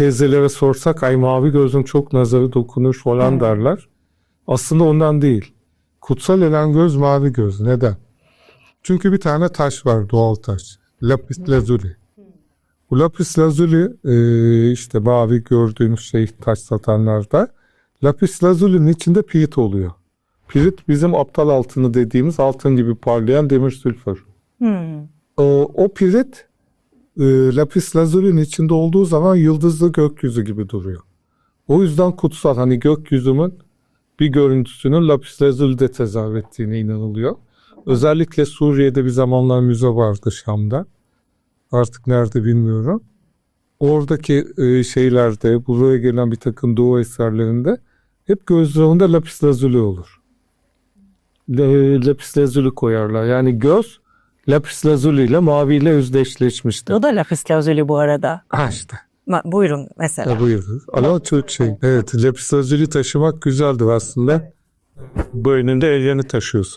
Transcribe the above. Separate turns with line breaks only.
teyzelere sorsak ay mavi gözün çok nazarı dokunur falan derler. Aslında ondan değil. Kutsal olan göz mavi göz. Neden? Çünkü bir tane taş var doğal taş. Lapis lazuli. Bu lapis lazuli e, işte mavi gördüğümüz şey taş satanlarda lapis lazulinin içinde pirit oluyor. Pirit bizim aptal altını dediğimiz altın gibi parlayan demir sülfür.
Hmm.
O, o pirit e, lapis lazulinin içinde olduğu zaman yıldızlı gökyüzü gibi duruyor. O yüzden kutsal hani gökyüzünün bir görüntüsünün lapis lazulide tezahür ettiğine inanılıyor. Özellikle Suriye'de bir zamanlar müze vardı Şam'da. Artık nerede bilmiyorum. Oradaki e, şeylerde, buraya gelen bir takım doğu eserlerinde hep gözlerinde lapis lazuli olur. Lapis lazuli koyarlar. Yani göz lapis lazuli ile maviyle özdeşleşmiştir.
O da lapis lazuli bu arada.
Ha işte.
Ma- buyurun mesela.
Ya buyurun. Ama çok şey. Evet lapis lazuli taşımak güzeldir aslında. Boynunda ellerini taşıyorsun.